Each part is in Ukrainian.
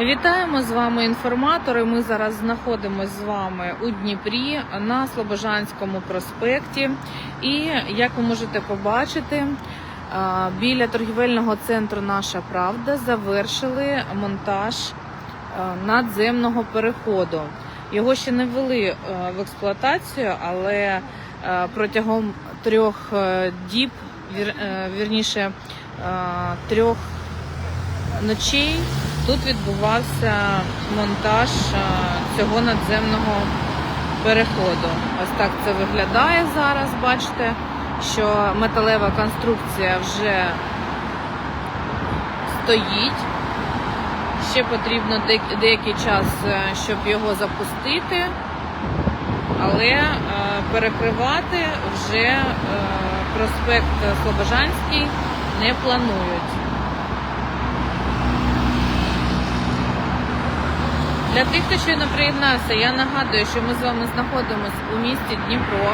Вітаємо з вами інформатори. Ми зараз знаходимося з вами у Дніпрі на Слобожанському проспекті. І як ви можете побачити, біля торгівельного центру Наша Правда завершили монтаж надземного переходу. Його ще не ввели в експлуатацію, але протягом трьох е, діб, е, вірніше трьох ночей тут відбувався монтаж е, цього надземного переходу. Ось так це виглядає зараз. Бачите, що металева конструкція вже стоїть. Ще потрібно деякий час, е, щоб його запустити, але е, перекривати вже проспект Слобожанський не планують. Для тих, хто щойно приєднався, я нагадую, що ми з вами знаходимося у місті Дніпро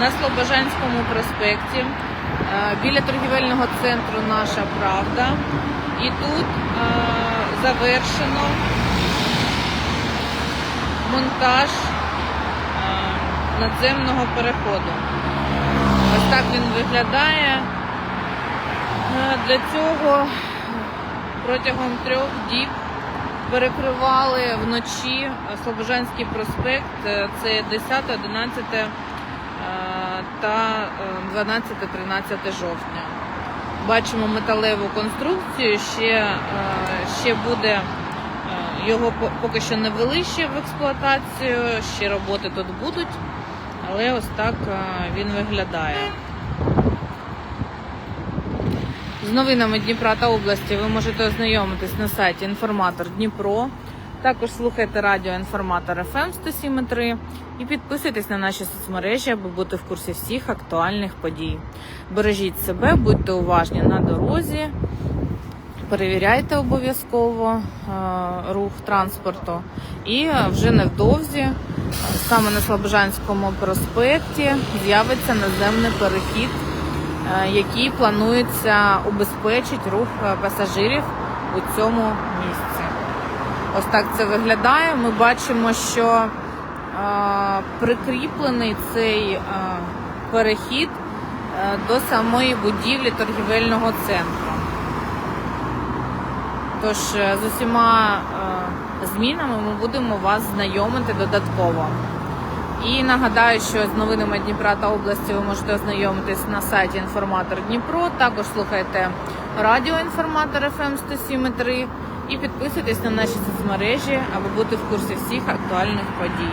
на Слобожанському проспекті е, біля торгівельного центру Наша Правда. І тут е, завершено монтаж е, надземного переходу. Ось так він виглядає. Для цього протягом трьох діб перекривали вночі Слобожанський проспект. Е, Це 10, 11 е, та 12-13 жовтня. Бачимо металеву конструкцію. Ще, е, ще буде е, його поки що не ввели ще в експлуатацію. Ще роботи тут будуть, але ось так е, він виглядає. Новинами Дніпра та області ви можете ознайомитись на сайті Інформатор Дніпро. Також слухайте радіо Інформатор ФМ 107.3 і підписуйтесь на наші соцмережі, аби бути в курсі всіх актуальних подій. Бережіть себе, будьте уважні на дорозі, перевіряйте обов'язково е, рух транспорту. І вже невдовзі, саме на Слобожанському проспекті, з'явиться наземний перехід е, який планується убезпечити рух е, пасажирів у цьому місці. Ось так це виглядає. Ми бачимо, що е, прикріплений цей перехід до самої будівлі торгівельного центру. Тож з усіма змінами ми будемо вас знайомити додатково. І нагадаю, що з новинами Дніпра та області ви можете ознайомитись на сайті Інформатор Дніпро. Також слухайте радіо Інформатор FM 107.3 і підписуйтесь на наші соцмережі, аби бути в курсі всіх актуальних подій.